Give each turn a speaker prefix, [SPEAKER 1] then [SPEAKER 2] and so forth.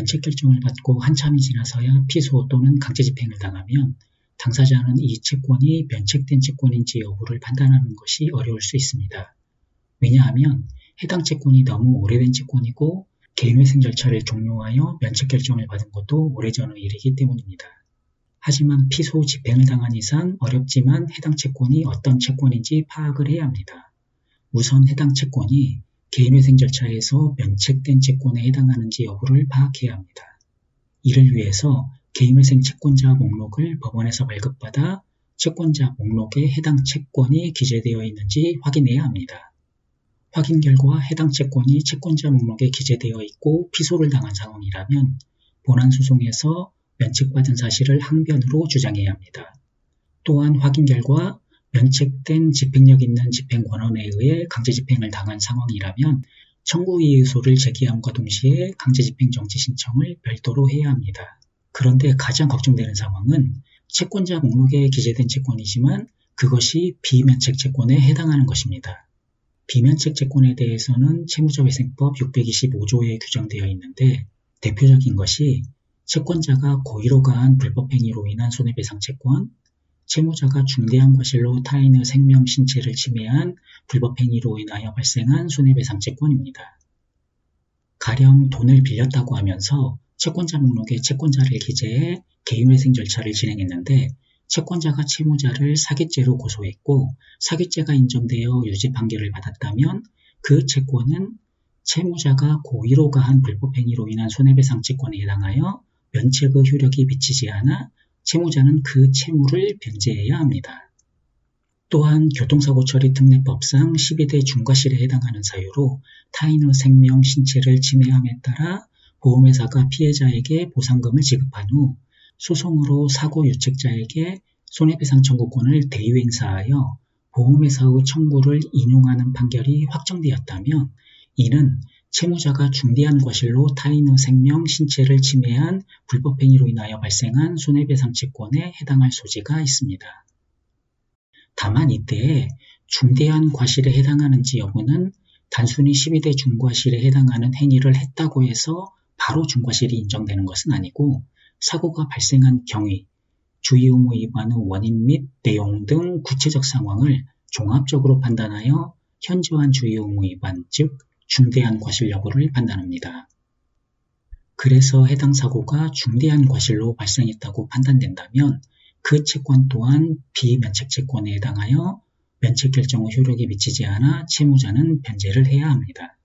[SPEAKER 1] 면책 결정을 받고 한참이 지나서야 피소 또는 강제 집행을 당하면 당사자는 이 채권이 면책된 채권인지 여부를 판단하는 것이 어려울 수 있습니다. 왜냐하면 해당 채권이 너무 오래된 채권이고 개인회생 절차를 종료하여 면책 결정을 받은 것도 오래전의 일이기 때문입니다. 하지만 피소 집행을 당한 이상 어렵지만 해당 채권이 어떤 채권인지 파악을 해야 합니다. 우선 해당 채권이 개인회생 절차에서 면책된 채권에 해당하는지 여부를 파악해야 합니다. 이를 위해서 개인회생 채권자 목록을 법원에서 발급받아 채권자 목록에 해당 채권이 기재되어 있는지 확인해야 합니다. 확인 결과 해당 채권이 채권자 목록에 기재되어 있고 피소를 당한 상황이라면 본안 소송에서 면책받은 사실을 항변으로 주장해야 합니다. 또한 확인 결과 면책된 집행력 있는 집행권원에 의해 강제 집행을 당한 상황이라면 청구 이의소를 제기함과 동시에 강제 집행 정지 신청을 별도로 해야 합니다. 그런데 가장 걱정되는 상황은 채권자 목록에 기재된 채권이지만 그것이 비면책 채권에 해당하는 것입니다. 비면책 채권에 대해서는 채무자회생법 625조에 규정되어 있는데 대표적인 것이 채권자가 고의로 가한 불법행위로 인한 손해배상 채권, 채무자가 중대한 과실로 타인의 생명, 신체를 침해한 불법행위로 인하여 발생한 손해배상 채권입니다. 가령 돈을 빌렸다고 하면서 채권자 목록에 채권자를 기재해 개인회생 절차를 진행했는데 채권자가 채무자를 사기죄로 고소했고 사기죄가 인정되어 유지 판결을 받았다면 그 채권은 채무자가 고의로 가한 불법행위로 인한 손해배상 채권에 해당하여 면책의 효력이 미치지 않아 채무자는 그 채무를 변제해야 합니다. 또한 교통사고 처리 특례법상 12대 중과실에 해당하는 사유로 타인의 생명, 신체를 침해함에 따라 보험회사가 피해자에게 보상금을 지급한 후 소송으로 사고 유책자에게 손해배상 청구권을 대유행사하여 보험회사의 청구를 인용하는 판결이 확정되었다면 이는 채무자가 중대한 과실로 타인의 생명, 신체를 침해한 불법행위로 인하여 발생한 손해배상 채권에 해당할 소지가 있습니다. 다만 이때에 중대한 과실에 해당하는지 여부는 단순히 12대 중과실에 해당하는 행위를 했다고 해서 바로 중과실이 인정되는 것은 아니고 사고가 발생한 경위, 주의 의무 위반의 원인 및 내용 등 구체적 상황을 종합적으로 판단하여 현저한 주의 의무 위반, 즉 중대한 과실 여부를 판단합니다. 그래서 해당 사고가 중대한 과실로 발생했다고 판단된다면 그 채권 또한 비면책 채권에 해당하여 면책 결정의 효력이 미치지 않아 채무자는 변제를 해야 합니다.